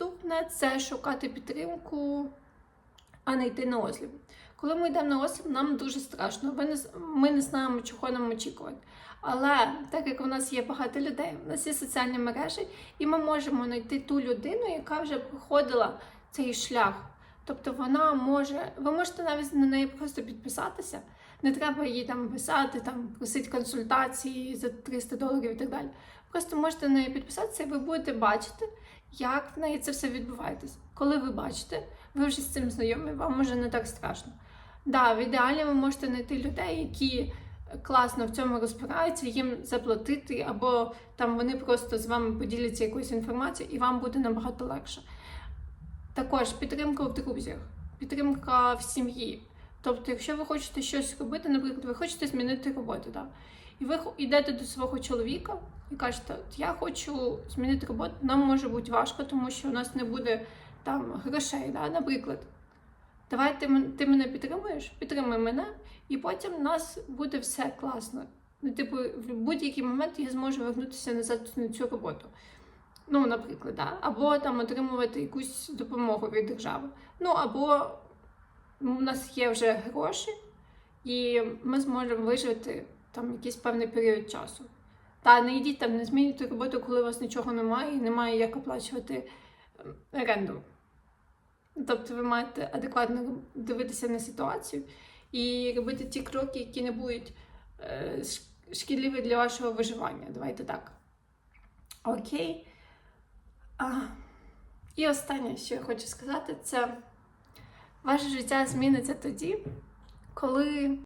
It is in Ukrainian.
Наступне це шукати підтримку, а не йти на осліп. Коли ми йдемо на осліп, нам дуже страшно. Ми не, ми не знаємо, чого нам очікувати. Але так як у нас є багато людей, у нас є соціальні мережі, і ми можемо знайти ту людину, яка вже проходила цей шлях. Тобто вона може, ви можете навіть на неї просто підписатися. Не треба їй там писати, там просити консультації за 300 доларів і так далі. Просто можете на неї підписатися, і ви будете бачити, як в неї це все відбувається. Коли ви бачите, ви вже з цим знайомі, вам вже не так страшно. Да, в ідеалі ви можете знайти людей, які класно в цьому розбираються, їм заплатити, або там вони просто з вами поділяться якоюсь інформацією, і вам буде набагато легше. Також підтримка в друзях, підтримка в сім'ї. Тобто, якщо ви хочете щось робити, наприклад, ви хочете змінити роботу, да? і ви йдете до свого чоловіка і кажете, я хочу змінити роботу, нам може бути важко, тому що у нас не буде там грошей, да? наприклад. Давай ти, ти мене підтримуєш, підтримуй мене, і потім у нас буде все класно. Ну, типу, в будь-який момент я зможу вернутися назад на цю роботу. Ну, наприклад, да? або там отримувати якусь допомогу від держави. Ну, або у нас є вже гроші, і ми зможемо вижити там якийсь певний період часу. Та не йдіть там, не змінюйте роботу, коли у вас нічого немає і немає як оплачувати ем, оренду. Тобто ви маєте адекватно дивитися на ситуацію і робити ті кроки, які не будуть е, шкідливі для вашого виживання. Давайте так. Окей. А, і останнє, що я хочу сказати, це ваше життя зміниться тоді, коли